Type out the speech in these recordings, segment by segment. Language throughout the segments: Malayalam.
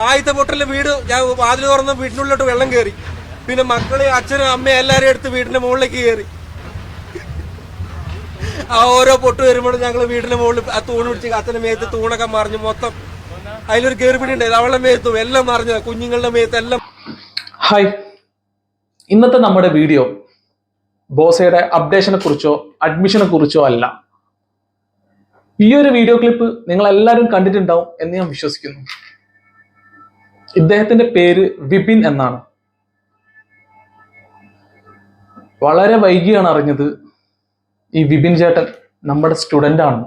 ആദ്യത്തെ പൊട്ടലിൽ വീട് ഞാൻ വാതിൽ തുറന്ന് വീട്ടിനുള്ളിലോട്ട് വെള്ളം കയറി പിന്നെ മക്കൾ അച്ഛനും അമ്മയും എല്ലാരും എടുത്ത് വീടിന്റെ മുകളിലേക്ക് കയറി ആ ഓരോ പൊട്ട് വരുമ്പോഴും ഞങ്ങൾ വീടിന്റെ മുകളിൽ ആ തൂണ് പിടിച്ച് അച്ഛന്റെ മേത്ത് തൂണൊക്കെ മറിഞ്ഞു മൊത്തം അതിലൊരു കയറിപ്പിടി ഉണ്ടായത് അവളുടെ മേത്തും എല്ലാം മറിഞ്ഞ കുഞ്ഞുങ്ങളുടെ മേത്ത് എല്ലാം. ഹായ്. ഇന്നത്തെ നമ്മുടെ വീഡിയോ ബോസയുടെ അപ്ഡേഷനെ കുറിച്ചോ അഡ്മിഷനെ കുറിച്ചോ അല്ല. ഈ ഒരു വീഡിയോ ക്ലിപ്പ് നിങ്ങൾ എല്ലാവരും കണ്ടിട്ടുണ്ടാവും എന്ന് ഞാൻ വിശ്വസിക്കുന്നു. ഇദ്ദേഹത്തിന്റെ പേര് വിപിൻ എന്നാണ്. വളരെ വൈകിയാണ് അറിഞ്ഞത് ഈ വിപിൻ ചേട്ടൻ നമ്മുടെ സ്റ്റുഡന്റ് ആണ്.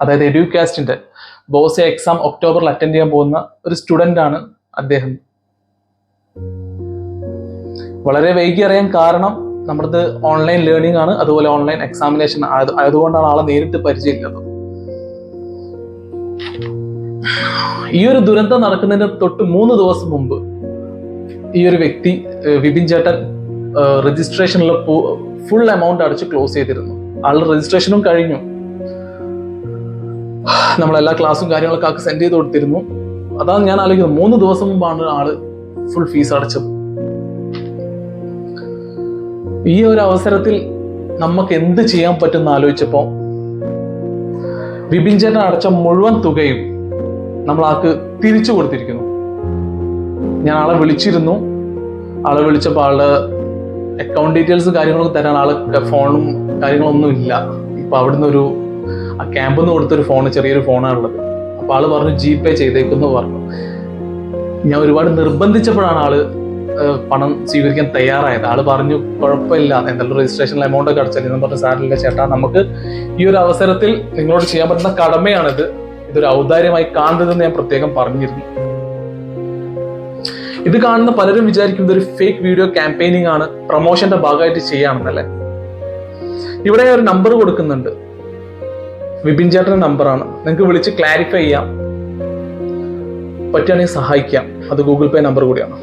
അതായത് എഡ്യൂകാസ്റ്റിന്റെ ബോസ് എക്സാം ഒക്ടോബറിൽ അറ്റൻഡ് ചെയ്യാൻ പോകുന്ന ഒരു സ്റ്റുഡന്റ് ആണ് അദ്ദേഹം. വളരെ വൈകി അറിയാൻ കാരണം നമ്മുടെ ഓൺലൈൻ ലേണിംഗ് ആണ് അതുപോലെ ഓൺലൈൻ എക്സാമിനേഷൻ ആയതുകൊണ്ടാണ് ആളെ നേരിട്ട് പരിചയമില്ലത് ഈ ഒരു ദുരന്തം നടക്കുന്നതിന് തൊട്ട് മൂന്ന് ദിവസം മുമ്പ് ഈ ഒരു വ്യക്തി വിപിൻ ചേട്ടൻ രജിസ്ട്രേഷനിൽ ഫുൾ എമൗണ്ട് അടച്ച് ക്ലോസ് ചെയ്തിരുന്നു. ആളുടെ രജിസ്ട്രേഷനും കഴിഞ്ഞു. നമ്മളെല്ലാ ക്ലാസ്സും കാര്യങ്ങളൊക്കെ ആൾക്ക് സെൻഡ് ചെയ്ത് കൊടുത്തിരുന്നു. അതാണ് ഞാൻ ആലോചിക്കുന്നത്. മൂന്ന് ദിവസം മുമ്പാണ് ആൾ ഫുൾ ഫീസ് അടച്ചത്. ഈ ഒരു അവസരത്തിൽ നമുക്ക് എന്ത് ചെയ്യാൻ പറ്റുമെന്ന് ആലോചിച്ചപ്പോ വിപിൻ ചേട്ടൻ അടച്ച മുഴുവൻ തുകയും നമ്മൾ ആൾക്ക് തിരിച്ചു കൊടുത്തിരിക്കുന്നു. ഞാൻ ആളെ വിളിച്ചിരുന്നു. ആളെ വിളിച്ചപ്പോൾ ആളുടെ അക്കൗണ്ട് ഡീറ്റെയിൽസ് കാര്യങ്ങളൊക്കെ തരാൻ ആൾ ഫോണും കാര്യങ്ങളൊന്നും ഇല്ല. ഇപ്പൊ അവിടുന്ന് ഒരു ആ ക്യാമ്പിൽ നിന്ന് കൊടുത്തൊരു ഫോൺ ചെറിയൊരു ഫോണാണ് ഉള്ളത്. അപ്പൊ ആൾ പറഞ്ഞു ജി പേ ചെയ്തേക്കുന്നു പറഞ്ഞു. ഞാൻ ഒരുപാട് നിർബന്ധിച്ചപ്പോഴാണ് ആൾ പണം സ്വീകരിക്കാൻ തയ്യാറായത്. ആൾ പറഞ്ഞു കുഴപ്പമില്ല എന്തായാലും രജിസ്ട്രേഷൻ എമൗണ്ട് ഒക്കെ അടച്ചാൽ എന്ന് പറഞ്ഞ ചേട്ടാ നമുക്ക് ഈ ഒരു അവസരത്തിൽ നിങ്ങളോട് ചെയ്യാൻ പറ്റുന്ന കടമയാണിത്. ഇതൊരു ഔദാര്യമായി കാണരുതെന്ന് ഞാൻ പ്രത്യേകം പറഞ്ഞിരുന്നു. ഇത് കാണുന്ന പലരും വിചാരിക്കും ഒരു ഫേക്ക് വീഡിയോ ക്യാമ്പയിനിങ് ആണ് പ്രൊമോഷന്റെ ഭാഗമായിട്ട് ചെയ്യാണെന്നല്ലേ ഇവിടെ ഒരു നമ്പർ കൊടുക്കുന്നുണ്ട്. വിപിൻ ചേട്ടന്റെ നമ്പറാണ് നിങ്ങൾക്ക് വിളിച്ച് ക്ലാരിഫൈ ചെയ്യാം. പറ്റുകയാണെങ്കിൽ സഹായിക്കാം. അത് ഗൂഗിൾ പേ നമ്പർ കൂടിയാണ്.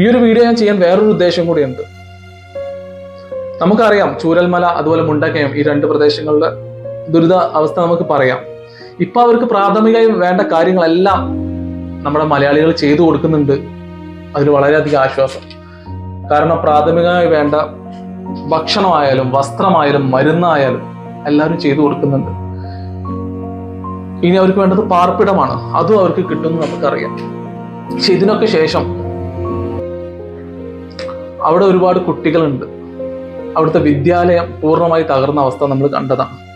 ഈ ഒരു വീഡിയോ ഞാൻ ചെയ്യാൻ വേറൊരു ഉദ്ദേശം കൂടിയുണ്ട്. നമുക്കറിയാം ചൂരൽമല അതുപോലെ മുണ്ടക്കയം ഈ രണ്ട് പ്രദേശങ്ങളുടെ ദുരിത അവസ്ഥ നമുക്ക് പറയാം. ഇപ്പൊ അവർക്ക് പ്രാഥമികമായി വേണ്ട കാര്യങ്ങളെല്ലാം നമ്മുടെ മലയാളികൾ ചെയ്തു കൊടുക്കുന്നുണ്ട്. അതിന് വളരെയധികം ആശ്വാസം. കാരണം പ്രാഥമികമായി വേണ്ട ഭക്ഷണമായാലും വസ്ത്രമായാലും മരുന്നായാലും എല്ലാവരും ചെയ്തു കൊടുക്കുന്നുണ്ട്. ഇനി അവർക്ക് വേണ്ടത് പാർപ്പിടമാണ്. അതും അവർക്ക് കിട്ടുമെന്ന് നമുക്കറിയാം. പക്ഷെ ഇതിനൊക്കെ ശേഷം അവിടെ ഒരുപാട് കുട്ടികളുണ്ട്. അവിടുത്തെ വിദ്യാലയം പൂർണമായി തകർന്ന അവസ്ഥ നമ്മൾ കണ്ടതാണ്.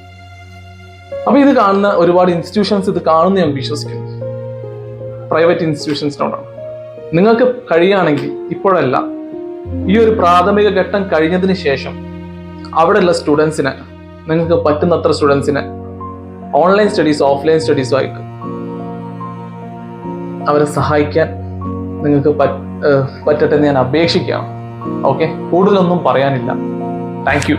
അപ്പൊ ഇത് കാണുന്ന ഒരുപാട് ഇൻസ്റ്റിറ്റ്യൂഷൻസ് ഇത് കാണുന്ന ഞാൻ വിശ്വസിക്കുന്നു. പ്രൈവറ്റ് ഇൻസ്റ്റിറ്റ്യൂഷൻസിനോടാണ് നിങ്ങൾക്ക് കഴിയുകയാണെങ്കിൽ ഇപ്പോഴല്ല ഈ ഒരു പ്രാഥമിക ഘട്ടം കഴിഞ്ഞതിന് ശേഷം അവിടെയുള്ള സ്റ്റുഡൻസിനെ നിങ്ങൾക്ക് പറ്റുന്നത്ര സ്റ്റുഡൻസിനെ ഓൺലൈൻ സ്റ്റഡീസ് ഓഫ്ലൈൻ സ്റ്റഡീസും ആയിട്ട് അവരെ സഹായിക്കാൻ നിങ്ങൾക്ക് പറ്റ്- പറ്റട്ടെ എന്ന് ഞാൻ അപേക്ഷിക്കുകയാണ്. ഓക്കെ കൂടുതലൊന്നും പറയാനില്ല. Thank you